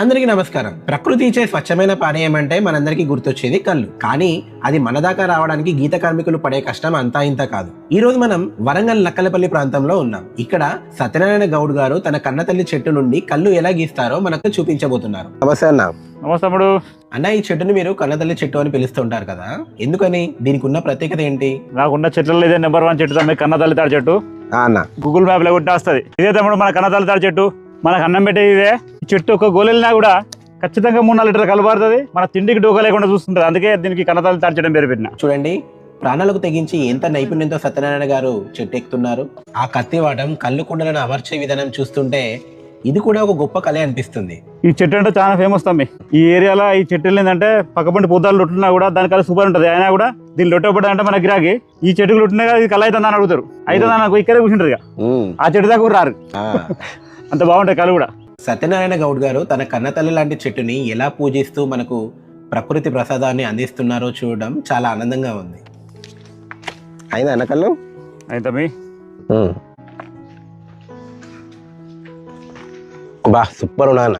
అందరికీ నమస్కారం. ప్రకృతి ఇచ్చే స్వచ్ఛమైన పానీయం అంటే మనందరికీ గుర్తొచ్చేది కళ్ళు. కానీ అది మన దాకా రావడానికి గీత కార్మికులు పడే కష్టం అంతా ఇంత కాదు. ఈ రోజు మనం వరంగల్ నక్కలపల్లి ప్రాంతంలో ఉన్నాం. ఇక్కడ సత్యనారాయణ గౌడ్ గారు తన కన్నతల్లి చెట్టు నుండి కళ్ళు ఎలా గీస్తారో మనకు చూపించబోతున్నారు. నమస్తే అన్న. నమస్తే తమ్ముడు. అన్న ఈ చెట్టుని మీరు కన్నతల్లి చెట్టు అని పిలుస్తుంటారు కదా? ఎందుకని? దీనికి ఉన్న ప్రత్యేకత ఏంటి? నాకున్న చెట్లలో ఇదే నెంబర్ వన్ చెట్టు తమ్మి కన్నతల్లి తాడి చెట్టు. అన్న. గూగుల్ మ్యాప్లో కొట్టి వస్తుంది ఇదే తమ్ముడు మన కన్నతల్లి తాడి చెట్టు. మనకు అన్నం పెట్టేది ఇదే. చెట్టు ఒక గోలెలినా కూడా ఖచ్చితంగా మూడు నాలుగు లీటర్ కలబారుతుంది మన తిండికి డోకా లేకుండా చూస్తుంటుంది అందుకే దీనికి చెట్టు అని పేరు పెట్టిన. చూడండి ప్రాణాలకు తెగించి ఎంత నైపుణ్యంతో సత్యనారాయణ గారు చెట్టు ఎక్కుతున్నారు ఆ కత్తివాటం కళ్ళు కుండలను అమర్చే విధానం చూస్తుంటే ఇది కూడా ఒక గొప్ప కళ అనిపిస్తుంది. ఈ చెట్టు అంటే చాలా ఫేమస్ తమ్మి. ఈ ఏరియాలో ఈ చెట్టు ఏంటంటే పక్కపంటి పొద్దాలు లొట్టున్నా కూడా దానికల్లా సూపర్ ఉంటుంది. అయినా కూడా దీన్ని లొట్టపడ అంటే మన గిరాకి ఈ చెట్టుకు లొట్టినా ఇది కళ అవుతుందని అడుగుతారు. అయితే నాకు ఇక్కడే కూర్చుంటారు ఇక. ఆ చెట్టు దాకా రారు. అంత బాగుంటాయి కళ్ళు కూడా. సత్యనారాయణ గౌడ్ గారు తన కన్నతల్లి లాంటి చెట్టుని ఎలా పూజిస్తూ మనకు ప్రకృతి ప్రసాదాన్ని అందిస్తున్నారో చూడడం చాలా ఆనందంగా ఉంది. అయిందా అన్నకల్లు అయితే బా సూపర్ ఉన్నా